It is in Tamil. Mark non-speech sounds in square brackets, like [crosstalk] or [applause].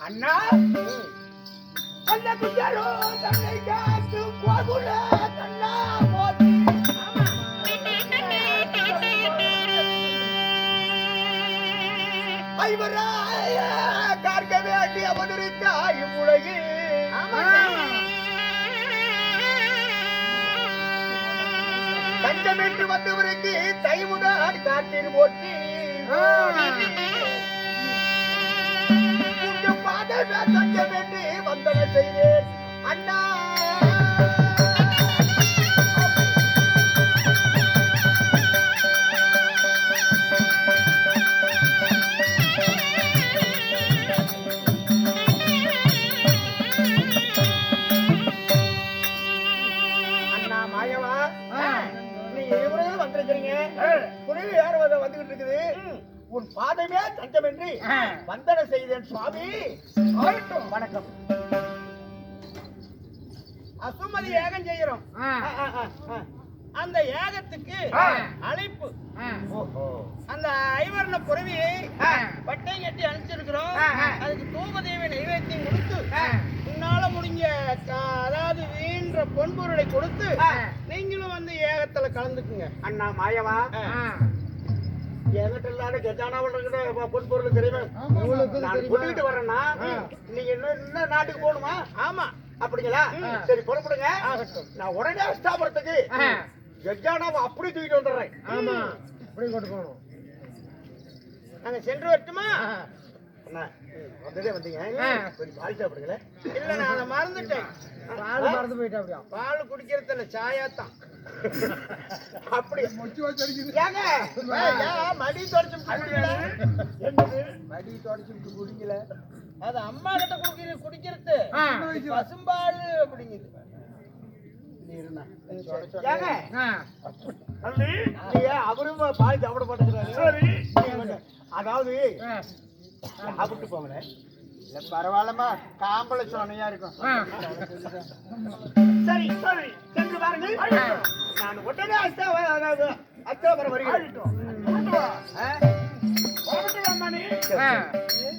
அண்ணா அந்த குஞ்சாரோ தன்னை காத்து கோகுல கண்ணா போற்றி ஐவராய கார்க்க வேண்டி அவதரித்த இவ்வுலகில் தஞ்சமென்று வந்தவருக்கு தைமுதான் வந்துகிட்டு இருக்குது உன் பாதமே தஞ்சமின்றி வந்தன செய்தேன் சுவாமி. வணக்கம். அசுமதி யாகம் செய்யறோம். அந்த யாகத்துக்கு ஆ. அழைப்பு. அந்த ஐவர்ண புறவியை பட்டை கட்டி அனுப்பிச்சிருக்கிறோம். அதுக்கு தூபதேவி நைவேத்தியம் கொடுத்து. உன்னால முடிஞ்ச அதாவது வீண்ற பொன்பொருளை கொடுத்து. நீங்களும் வந்து ஏகத்துல கலந்துக்குங்க. அண்ணா மாயவா? என்கிட்ட இல்லாத கெஜானாவில் இருக்கிற பொன்பொருள் தெரியுமா? நான் கூட்டிட்டு வரேன்னா நீங்க இன்னும் இன்னும் நாட்டுக்கு போகணுமா? ஆமா. அப்படிங்களா. சரி புறப்படுங்க. ஆகட்டும். நான் உடனே ஸ்தாபனத்துக்கு கெஜானாவை அப்படி தூக்கிட்டு வந்துடுறேன். ஆமா. இப்படி கொண்டு போகணும். நாங்க சென்று வரட்டுமா? அண்ணா வந்ததே வந்தீங்க. கொஞ்சம் பால் சாப்பிடுங்களே இல்ல நான் அதை மறந்துட்டேன். பால் மறந்து போயிட்டா அப்படியா? பால் குடிக்கிறது இல்ல சாயா தான் [laughs] அப்படி ஏங்க? ஏன் மடி தொடச்சு மடி தொடச்சு குடிக்கல. அது அம்மா கிட்ட குடிக்கிற குடிக்கிறது. பசும்பால் அப்படிங்குது. ஏங்க? நீங்க அவரும் பால் சாப்பிட மாட்டேங்கிறாரு? அதாவது சாப்பிட்டு போங்களேன் பரவாயில்லம்மா. காம்பள சோனையா இருக்கும். சரி சரி. சென்று பாருங்கள். நான் உடனே அஸ்தா அஸ்தாபுரம் வருகிறேன். ஆ? சரி.